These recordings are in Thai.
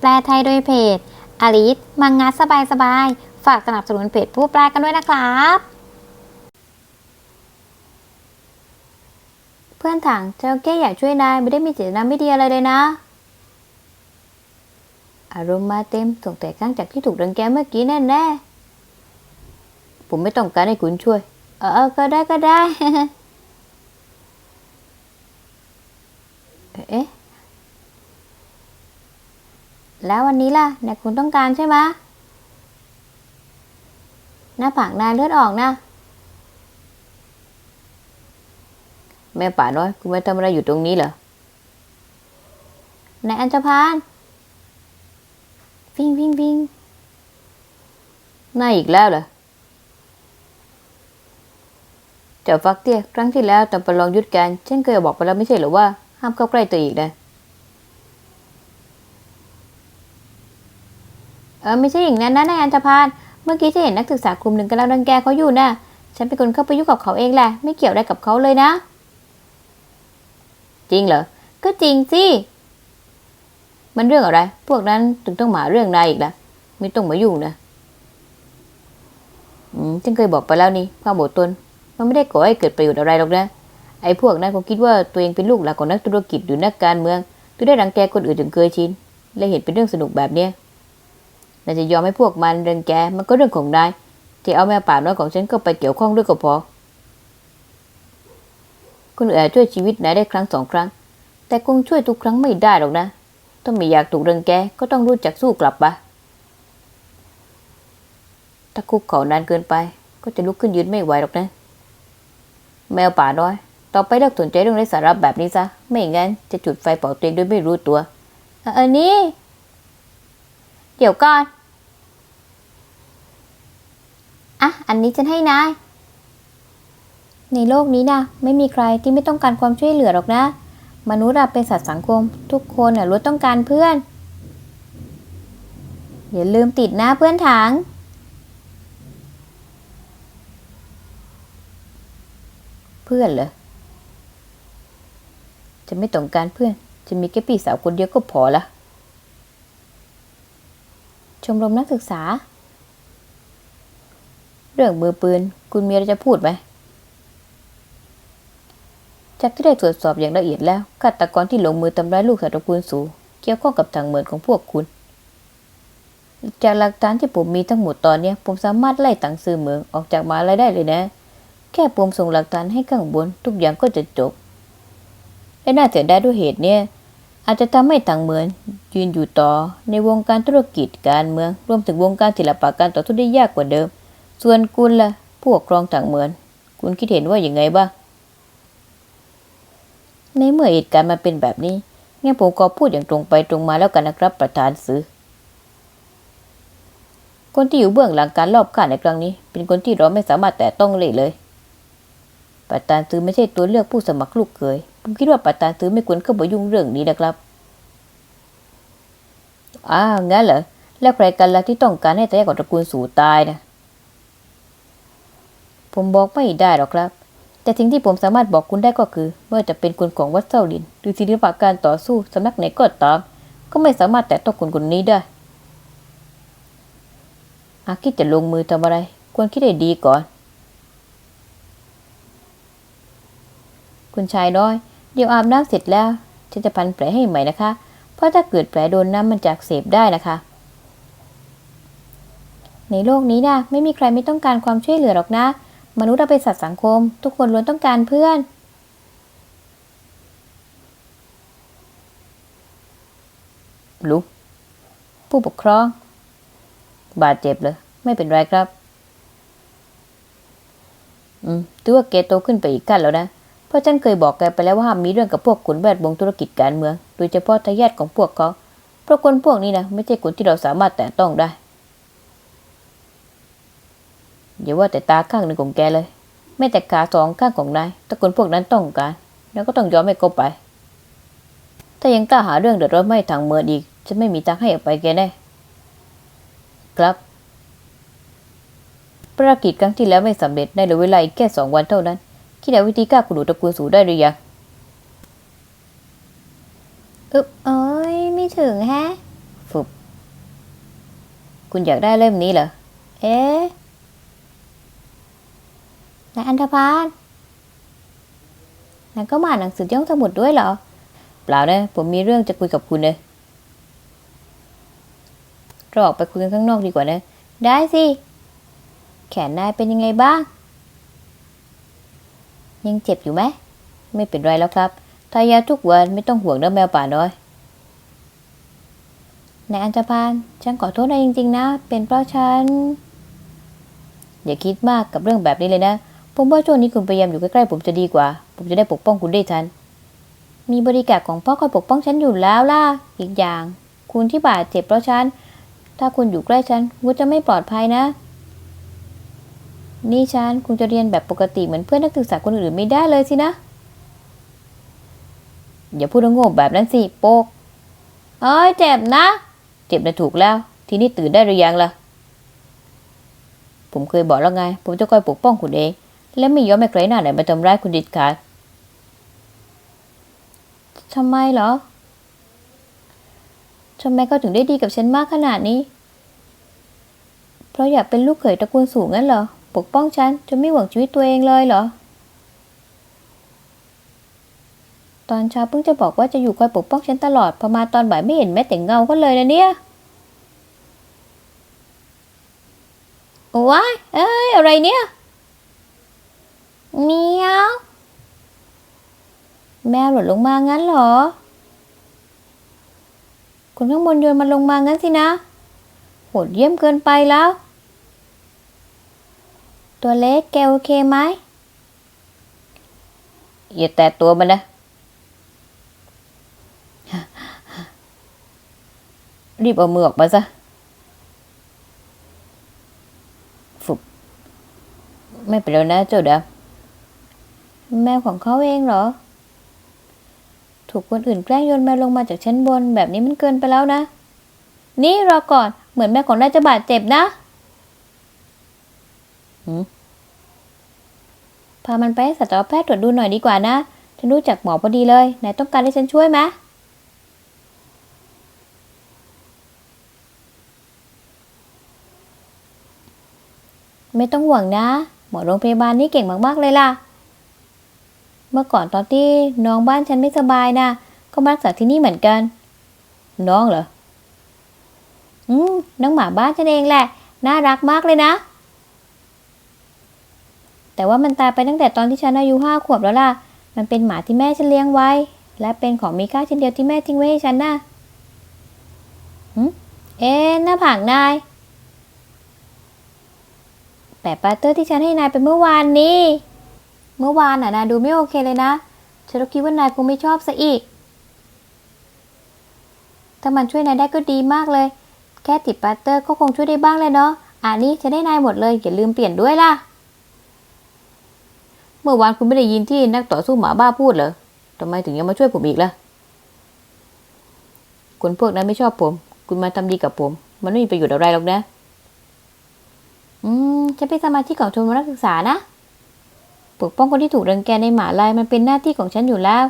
แปลไทยโดยเพจอลิสมังงะสบายสบายๆฝากสนับสนุนเพจผู้แปลกันด้วยนะครับ เพื่อนถังเจ้าแก้อยากช่วยนายไม่ได้มีเจตนาไม่ดีอะไรเลยนะ อารมณ์มาเต็มสงแต่ข้างจากที่ถูกรังแกเมื่อกี้แน่แน่ผมไม่ต้องการให้คุณช่วย เออเออก็ได้ก็ได้ เอ๊ะ แล้ววันนี้ล่ะนายคุณต้องการใช่ไหมะหน้าผากนายเลือดออกนะ แม่ป่าน้อยคุณมาทำอะไรอยู่ตรงนี้เหรอนายอัญชพานวิ่งวิ่งวิ่งน่าอีกแล้วเหรอเจ้าฟักเตี้ยครั้งที่แล้วตอนประลองยุทธการฉันเคยบอกไปแล้วไม่ใช่เหรือว่าห้ามเข้าใกล้ตัวอีกนะ เออไม่ใช่อย่างนั้นนะนายอัญชพานเมื่อกี้ฉันเห็นนักศึกษากลุ่มหนึ่งกำลังรังแกเขาอยู่นะฉันเป็นคนเข้าไปยุ่งกับเขาเองแหละไม่เกี่ยวอะไรกับเขาเลยนะ จริงเหรอก็จริงสิมันเรื่องอะไร พวกนั้นถึงต้องมาเรื่องนายอีกนะไม่ต้องมายุ่งนะอืมฉันเคยบอกไปแล้วนี่ความอดทนมันไม่ได้ก่อให้เกิดประโยชน์อะไรหรอกนะไอ้พวกนั้นคงคิดว่าตัวเองเป็นลูกหลานของนักธุรกิจหรือนักการเมืองถึงได้รังแกคนอื่นจนเคยชินและเห็นเป็นเรื่องสนุกแบบเนี้ย นายจะยอมให้พวกมันรังแกมันก็เรื่องของนายที่เอาแม่ป่าน้อยของฉันก็ไปเกี่ยวข้องด้วยก็พอคนอื่นอาจช่วยชีวิตนายได้ครั้งสองครั้ง แต่คงช่วยทุกครั้งไม่ได้หรอกนะถ้าไม่อยากถูกรังแกก็ต้องรู้จักสู้กลับปะถ้าคุกเข่านานเกินไป ก็จะลุกขึ้นยืนไม่ไหวหรอกนะ แมวป่าน้อย ต่อไปเลิกสนใจเรื่องไร้สาระแบบนี้ซะ ไม่งั้นจะจุดไฟเผาตัวเองโดยไม่รู้ตัวอะอันนี้ เดี๋ยวก่อน อะ อันนี้ฉันให้นาย ในโลกนี้นะไม่มีใครที่ไม่ต้องการความช่วยเหลือหรอกนะ มนุษย์อะเป็นสัตว์สังคม ทุกคนน่ะล้วนต้องการเพื่อน อย่าลืมติดหน้าเพื่อนถังเพื่อนเหรอจะไม่ต้องการเพื่อน จะมีแค่พี่สาวคนเดียวก็พอละ ชมรมนักศึกษา เรื่องมือปืน คุณมีอะไรจะพูดไหม จากที่ได้ตรวจสอบอย่างละเอียดแล้วฆาตกรที่ลงมือทำร้ายลูกสาวตระกูลสูเกี่ยวข้องกับทางเหมือนของพวกคุณ จากหลักฐานที่ผมมีทั้งหมดตอนนี้ผมสามารถไล่ตังซื้อเหมืองออกจากมาลัยได้เลยนะ แค่ผมส่งหลักฐานให้ข้างบน ทุกอย่างก็จะจบและน่าเสียดายด้วยเหตุเนี่ยอาจจะทำให้ทางเหมือน ยืนอยู่ต่อในวงการธุรกิจการเมือง รวมถึงวงการศิลปะการต่อสู้ได้ยากกว่าเดิม ส่วนคุณล่ะพวกครองทางเหมือน คุณคิดเห็นว่าอย่างไงบ้าง ในเมื่อเหตุการณ์มันเป็นแบบนี้งั้นผมก็พูดอย่างตรงไปตรงมาแล้วกันนะครับ ประธานซื้อคนที่อยู่เบื้องหลังการลอบฆ่าในครั้งนี้ เป็นคนที่เราไม่สามารถแตะต้องเลยเลยประธานซื้อไม่ใช่ตัวเลือกผู้สมัครลูกเขยผมคิดว่าประธานซื้อไม่ควรเข้าไปยุ่งเรื่องนี้นะครับอ้าวงั้นเหรอแล้วใครกันล่ะที่ต้องการให้ตายกับตระกูลสู่ตายนะ ผมบอกไม่ได้หรอกครับ แต่สิ่งที่ผมสามารถบอกคุณได้ก็คือไม่ว่าจะเป็นคนของวัดเซาลิน หรือศิลปะการต่อสู้สำนักไหนก็ตาม ก็ไม่สามารถแตะต้องคนคนนี้ได้ หากคิดจะลงมือทำอะไร ควรคิดให้ดีก่อน คุณชายน้อย เดี๋ยวอาบน้ำเสร็จแล้วฉันจะพันแผลให้ใหม่นะคะ เพราะถ้าเกิดแผลโดนน้ำมันจากเสพได้นะคะในโลกนี้นะไม่มีใครไม่ต้องการความช่วยเหลือหรอกนะ มนุษย์เราเป็นสัตว์สังคม ทุกคนล้วนต้องการเพื่อน ลุก ผู้ปกครอง บาดเจ็บเลย ไม่เป็นไรครับ อืมถือว่าแกโตขึ้นไปอีกขั้นแล้วนะ เพราะฉันเคยบอกแกไปแล้วว่าห้ามมีเรื่องกับพวกขุนแวดวงธุรกิจการเมือง โดยเฉพาะทายาทของพวกเขา เพราะคนพวกนี้นะไม่ใช่คนที่เราสามารถแตะต้องได้ อย่าว่าแต่ตาข้างหนึ่งของแกเลย ไม่แต่ขาสองข้างของนายถ้าคนพวกนั้นต้องการแล้วก็ต้องยอมให้เขาไป ถ้ายังกล้าหาเรื่องเดือดร้อนไม่ทางเมืองอีกฉันไม่มีทางให้อภัยแกแน่ครับภารกิจครั้งที่แล้วไม่สำเร็จในเหลือเวลาอีกแค่สองวันเท่านั้น คิดเอาวิธีกล้าคุณหนูตระกูลสูได้หรือยังอึบเอ้ยไม่ถึงแฮะ ฝึบคุณอยากได้เล่มนี้เหรอ เอ๊ะ นายอันธพาลนายก็มาอ่านหนังสือที่องสมุดด้วยเหรอ เปล่านะผมมีเรื่องจะคุยกับคุณเลยเราออกไปคุยกันข้างนอกดีกว่านะ ได้สิ แขนนายเป็นยังไงบ้าง ยังเจ็บอยู่ไหม ไม่เป็นไรแล้วครับ ทายาทุกวันไม่ต้องห่วงนะแมวป่าน้อยนายอัญชพานฉันขอโทษนายจริง ๆ นะ เป็นเพราะฉัน อย่าคิดมากกับเรื่องแบบนี้เลยนะ ผมว่าช่วงนี้คุณพยายามอยู่ใกล้ๆผมจะดีกว่า ผมจะได้ปกป้องคุณได้ทัน มีบริการของพ่อคอยปกป้องฉันอยู่แล้วล่ะ อีกอย่าง คุณที่บาดเจ็บเพราะฉัน ถ้าคุณอยู่ใกล้ฉันคุณจะไม่ปลอดภัยนะ นี่ฉันคงจะเรียนแบบปกติเหมือนเพื่อนนักศึกษาคนอื่นไม่ได้เลยสินะ อย่าพูดโง่แบบนั้นสิโปก เอ้ยเจ็บนะ เจ็บนะถูกแล้ว ทีนี้ตื่นได้หรือยังล่ะ ผมเคยบอกแล้วไง ผมจะคอยปกป้องคุณเอง และไม่ยอมให้ใครหน้าไหนมาทำร้ายคุณด็ดขาดทำไมเหรอทำไมเขาถึงได้ดีกับฉันมากขนาดนี้ เพราะอยากเป็นลูกเขยตระกูลสูงงั้นเหรอ ปกป้องฉันจนไม่หวังชีวิตตัวเองเลยเหรอ ตอนเช้าเพิ่งจะบอกว่าจะอยู่คอยปกป้องฉันตลอด พอมาตอนบ่ายไม่เห็นแม้แต่เงาก็เลยนะเนี่ย โอ้ยเอ้ย อะไรเนี่ย เมียวแมวหล่นลงมางั้นเหรอ คนข้างบนโยนมันลงมางั้นสินะ โหดเยี่ยมเกินไปแล้ว ตัวเล็กแกโอเคไหมอย่าแตะตัวมันนะ รีบเอามือออกมาซะฝึกไม่เป็นแล้วนะเจ้าดำ แมวของเขาเองเหรอ ถูกคนอื่นแกล้งโยนแมวลงมาจากชั้นบนแบบนี้มันเกินไปแล้วนะ นี่รอก่อนเหมือนแมวของนายจะบาดเจ็บนะพามันไปให้สัตวแพทย์ตรวจดูหน่อยดีกว่านะ ฉันรู้จักหมอพอดีเลย นายต้องการให้ฉันช่วยไหมไม่ต้องห่วงนะ หมอโรงพยาบาลนี่เก่งมาก ๆ เลยล่ะ เมื่อก่อนตอนที่น้องบ้านฉันไม่สบายนะก็มารักษาที่นี่เหมือนกัน น้องเหรอ อืม น้องหมาบ้านฉันเองแหละ น่ารักมากเลยนะ แต่ว่ามันตายไปตั้งแต่ตอนที่ฉันอายุห้าขวบแล้วล่ะ มันเป็นหมาที่แม่ฉันเลี้ยงไว้ และเป็นของมีค่าชิ้นเดียวที่แม่ทิ้งไว้ให้ฉันน่ะหืมเอ๊ะหน้าผากนายแต่ปาเตอร์ที่ฉันให้นายไปเมื่อวานนี้ เมื่อวานน่ะนายดูไม่โอเคเลยนะ ฉันก็คิดว่านายคงไม่ชอบซะอีก ถ้ามันช่วยนายได้ก็ดีมากเลย แค่ติดปาเตอร์ก็คงช่วยได้บ้างเลยเนาะ อ่านี่ฉันได้นายหมดเลยอย่าลืมเปลี่ยนด้วยล่ะ เมื่อวานคุณไม่ได้ยินที่นักต่อสู้หมาบ้าพูดเหรอทำไมถึงยังมาช่วยผมอีกล่ะคนพวกนั้นไม่ชอบผม คุณมาทำดีกับผม มันไม่มีประโยชน์อะไรหรอกนะ อืมฉันเป็นสมาชิกของชมรมนักศึกษานะ ปกป้องคนที่ถูกรังแกในหมาลัยมันเป็นหน้าที่ของฉันอยู่แล้ว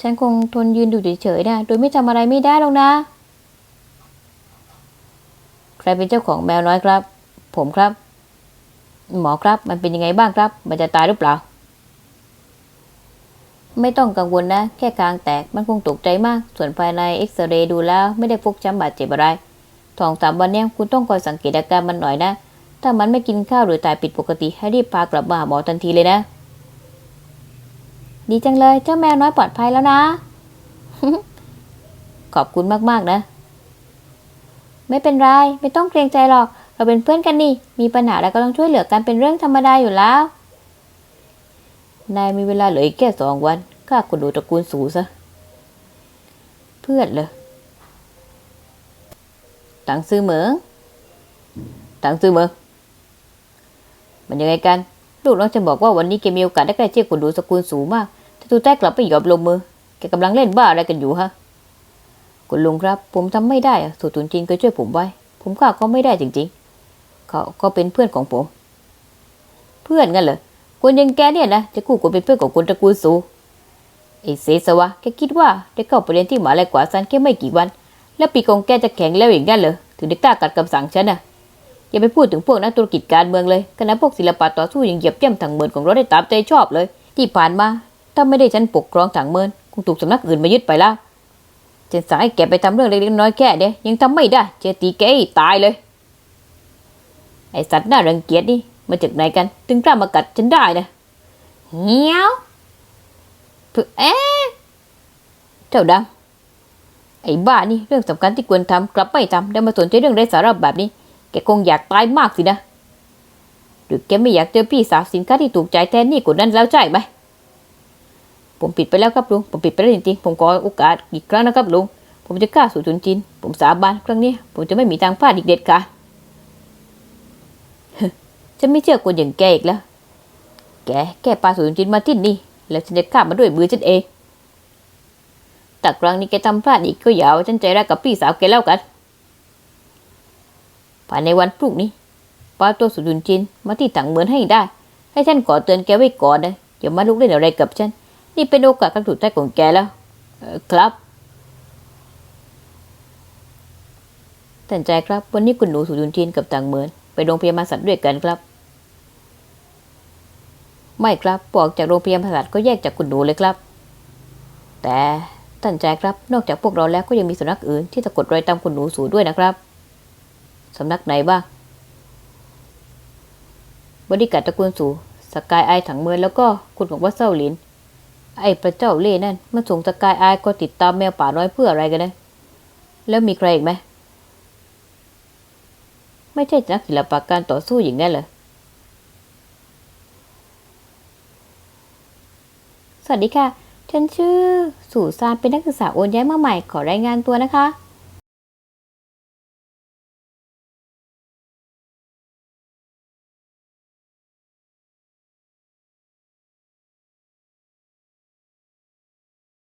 ฉันคงทนยืนดูเฉยๆนะโดยไม่ทำอะไรไม่ได้หรอกนะ ใครเป็นเจ้าของแมวน้อยครับ ผมครับ หมอครับ มันเป็นยังไงบ้างครับ มันจะตายหรือเปล่า ไม่ต้องกังวลนะ แค่คางแตกมันคงตกใจมาก ส่วนภายในเอ็กซเรย์ดูแล้ว ไม่ได้ฟกช้ำบาดเจ็บอะไรสองสามวันนี้คุณต้องคอยสังเกตอาการมันหน่อยนะ ถ้ามันไม่กินข้าวหรือตายผิดปกติให้รีบพากลับมาหาหมอทันทีเลยนะ ดีจังเลยเจ้าแมวน้อยปลอดภัยแล้วนะ ขอบคุณมากๆนะ ไม่เป็นไร ไม่ต้องเกรงใจหรอก เราเป็นเพื่อนกันนี่ มีปัญหาแล้วก็ต้องช่วยเหลือกันเป็นเรื่องธรรมดาอยู่แล้ว นายมีเวลาเหลืออีกแค่สองวันข้าคุณดูตระกูลสูซะ เพื่อนเหรอตังซื้อเหมืองตังซื้อเหมืองมันยังไงกัน ลูกน้องจะบอกว่าวันนี้แกมีโอกาสได้ใกล้ชิดคุณดูสกุลสูงมาก ถ้าตูแต้กลับไปยอมลงมือ แกกำลังเล่นบ้าอะไรกันอยู่ฮะคุณลุงครับ ผมทำไม่ได้อะสูตุนจีนเคยช่วยผมไว้ ผมกล้าก็ไม่ได้จริงๆ เขาก็เป็นเพื่อนของผม เพื่อนงั้นเหรอคนอยังแกเนี่ยนะจะคู่ควรเป็นเพื่อนของคนตระกูลสูไอ้เซสวะแกคิดว่าได้เข้าไปเรียนที่หมาลัยกว่าซันแค่ไม่กี่วัน แล้วปีกองแกจะแข็งแล้วอย่างนั้นเหรอถึงได้กล้ากัดคำสั่งฉันน่ะอย่าไปพูดถึงพวกนักธุรกิจการเมืองเลยคณะพวกศิลปะต่อสู้ยังเหยียบย่ำถังเมินของเราได้ตามใจชอบเลย ที่ผ่านมา ถ้าไม่ได้ฉันปกครองถังเมินคงถูกสำนักอื่นมายึดไปแล้วฉันสั่งให้แกไปทำเรื่องเล็กๆน้อยๆแค่เดียยังทำไม่ได้ เจาตีแกตายเลย ไอสัตว์น่ารังเกียจนี่มาจากไหนกัน ถึงกล้ามากัดฉันได้นะเหี้ยวเพื่อเอ๊ะเจ้าดังไอ้บ้านี่เรื่องสำคัญที่ควรทำกลับไม่ทำแล้มาสนใจเรื่องไร้สาระแบบนี้ แกคงอยากตายมากสินะ หรือแกไม่อยากเจอพี่สาวสินค้าที่ถูกใจแทนนี่กว่านั้นแล้วใช่ไหม ผมผิดไปแล้วครับลุง ผมผิดไปแล้วจริงๆ ผมขอโอกาสอีกครั้งนะครับลุง ผมจะกล้าสู่จุนจินผมสาบานครั้งนี้ ผมจะไม่มีทางพลาดอีกเด็ดขาดฉันไม่เชื่อคนอย่างแกอีกแล้ว แก แกปลาสู่จุนจินมาที่นี่ แล้วฉันจะฆ่ามันด้วยมือฉันเอง แต่ครั้งนี้แกทำพลาดอีกก็อย่าเอาฉันใจร้ายกับพี่สาวแกแล้วกันภายในวันพรุ่งนี้ปาตัวสุดุนจินมาที่ถังเหมือนให้ได้ ให้ฉันขอเตือนแกไว้ก่อนนะอย่ามาลุกเล่นอะไรกับฉัน นี่เป็นโอกาสครั้งสุดท้ายของแกแล้วครับท่านใจครับ วันนี้คุณหนูสุดุนจินกับต่างเหมือนไปโรงพยาบาลสัตว์ด้วยกันครับ ไม่ครับปออกจากโรงพยาบาลสัตว์ก็แยกจากคุณหนูเลยครับ แต่ท่านใจครับ นอกจากพวกเราแล้วก็ยังมีสำนักอื่นที่สะกดรอยตามคุณหนูสูด้วยนะครับสำนักไหนบ้างบริการตระกูลสูสกายไอถังเมือนแล้วก็คุณของวัดเส้าหลิน ไอ้พระเจ้าเล่นั่นมันส่งสกายไอก็ติดตามแมวป่าน้อยเพื่ออะไรกันนะ แล้วมีใครอีกไหม ไม่ใช่นักศิลปะการต่อสู้อย่างนั้นเหรอ สวัสดีค่ะ ฉันชื่อสุซานเป็นนักศึกษาโอนย้ายมาใหม่ขอรายงานตัวนะคะ